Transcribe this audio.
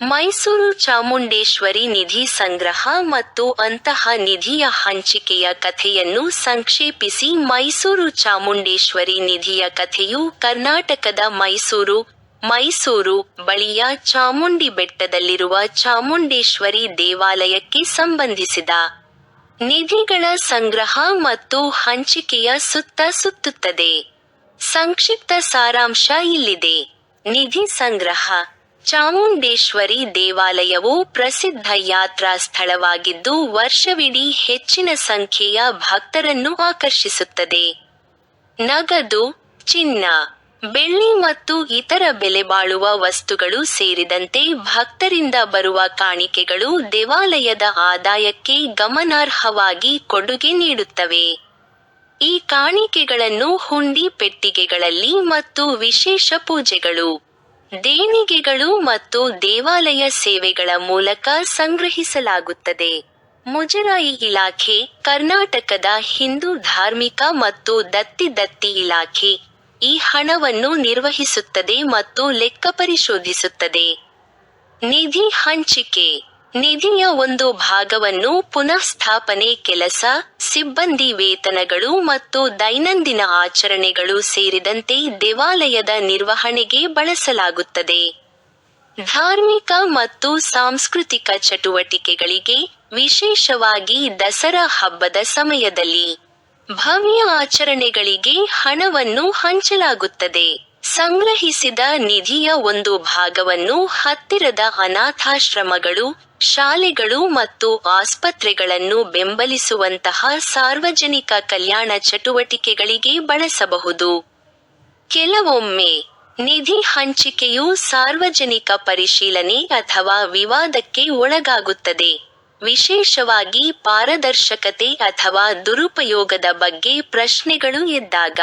ಮೈಸೂರು ಚಾಮುಂಡೇಶ್ವರಿ ನಿಧಿ ಸಂಗ್ರಹ ಮತ್ತು ಅಂತಹ ನಿಧಿಯ ಹಂಚಿಕೆಯ ಕಥೆಯನ್ನು ಸಂಕ್ಷೇಪಿಸಿ ಮೈಸೂರು ಚಾಮುಂಡೇಶ್ವರಿ ನಿಧಿಯ ಕಥೆಯು ಕರ್ನಾಟಕದ ಮೈಸೂರು ಮೈಸೂರು ಬಳಿಯ ಚಾಮುಂಡಿ ಬೆಟ್ಟದಲ್ಲಿರುವ ಚಾಮುಂಡೇಶ್ವರಿ ದೇವಾಲಯಕ್ಕೆ ಸಂಬಂಧಿಸಿದ ನಿಧಿಗಳ ಸಂಗ್ರಹ ಮತ್ತು ಹಂಚಿಕೆಯ ಸುತ್ತ ಸುತ್ತುತ್ತದೆ. ಸಂಕ್ಷಿಪ್ತ ಸಾರಾಂಶ ಇಲ್ಲಿದೆ. ನಿಧಿ ಸಂಗ್ರಹ. ಚಾಮುಂಡೇಶ್ವರಿ ದೇವಾಲಯವು ಪ್ರಸಿದ್ಧ ಯಾತ್ರಾ ಸ್ಥಳವಾಗಿದ್ದು ವರ್ಷವಿಡೀ ಹೆಚ್ಚಿನ ಸಂಖ್ಯೆಯ ಭಕ್ತರನ್ನು ಆಕರ್ಷಿಸುತ್ತದೆ. ನಗದು, ಚಿನ್ನ, ಬೆಳ್ಳಿ ಮತ್ತು ಇತರ ಬೆಲೆಬಾಳುವ ವಸ್ತುಗಳು ಸೇರಿದಂತೆ ಭಕ್ತರಿಂದ ಬರುವ ಕಾಣಿಕೆಗಳು ದೇವಾಲಯದ ಆದಾಯಕ್ಕೆ ಗಮನಾರ್ಹವಾಗಿ ಕೊಡುಗೆ ನೀಡುತ್ತವೆ. ಈ ಕಾಣಿಕೆಗಳನ್ನು ಹುಂಡಿ ಪೆಟ್ಟಿಗೆಗಳಲ್ಲಿ ಮತ್ತು ವಿಶೇಷ ಪೂಜೆಗಳು. ದೇಣಿಗೆಗಳು ಮತ್ತು ದೇವಾಲಯ ಸೇವೆಗಳ ಮೂಲಕ ಸಂಗ್ರಹಿಸಲಾಗುತ್ತದೆ. ಮುಜರಾಯಿ ಇಲಾಖೆ, ಕರ್ನಾಟಕದ ಹಿಂದೂ ಧಾರ್ಮಿಕ ಮತ್ತು ದತ್ತಿ ದತ್ತಿ ಇಲಾಖೆ ಈ ಹಣವನ್ನು ನಿರ್ವಹಿಸುತ್ತದೆ ಮತ್ತು ಲೆಕ್ಕ ಪರಿಶೋಧಿಸುತ್ತದೆ. ನಿಧಿ ಹಂಚಿಕೆ ನಿಧಿಯ ಒಂದು ಭಾಗವನ್ನು ಪುನಃಸ್ಥಾಪನೆ ಕೆಲಸ, ಸಿಬ್ಬಂದಿ ವೇತನಗಳು ಮತ್ತು ದೈನಂದಿನ ಆಚರಣೆಗಳು ಸೇರಿದಂತೆ ದೇವಾಲಯದ ನಿರ್ವಹಣೆಗೆ ಬಳಸಲಾಗುತ್ತದೆ. ಧಾರ್ಮಿಕ ಮತ್ತು ಸಾಂಸ್ಕೃತಿಕ ಚಟುವಟಿಕೆಗಳಿಗೆ, ವಿಶೇಷವಾಗಿ ದಸರಾ ಹಬ್ಬದ ಸಮಯದಲ್ಲಿ ಭವ್ಯ ಆಚರಣೆಗಳಿಗೆ ಹಣವನ್ನು ಹಂಚಲಾಗುತ್ತದೆ. ಸಂಗ್ರಹಿಸಿದ ನಿಧಿಯ ಒಂದು ಭಾಗವನ್ನು ಹತ್ತಿರದ ಅನಾಥಾಶ್ರಮಗಳು, ಶಾಲೆಗಳು ಮತ್ತು ಆಸ್ಪತ್ರೆಗಳನ್ನು ಬೆಂಬಲಿಸುವಂತಹ ಸಾರ್ವಜನಿಕ ಕಲ್ಯಾಣ ಚಟುವಟಿಕೆಗಳಿಗೆ ಬಳಸಬಹುದು. ಕೆಲವೊಮ್ಮೆ ನಿಧಿ ಹಂಚಿಕೆಯು ಸಾರ್ವಜನಿಕ ಪರಿಶೀಲನೆ ಅಥವಾ ವಿವಾದಕ್ಕೆ ಒಳಗಾಗುತ್ತದೆ. ವಿಶೇಷವಾಗಿ ಪಾರದರ್ಶಕತೆ ಅಥವಾ ದುರುಪಯೋಗದ ಬಗ್ಗೆ ಪ್ರಶ್ನೆಗಳು ಎದ್ದಾಗ.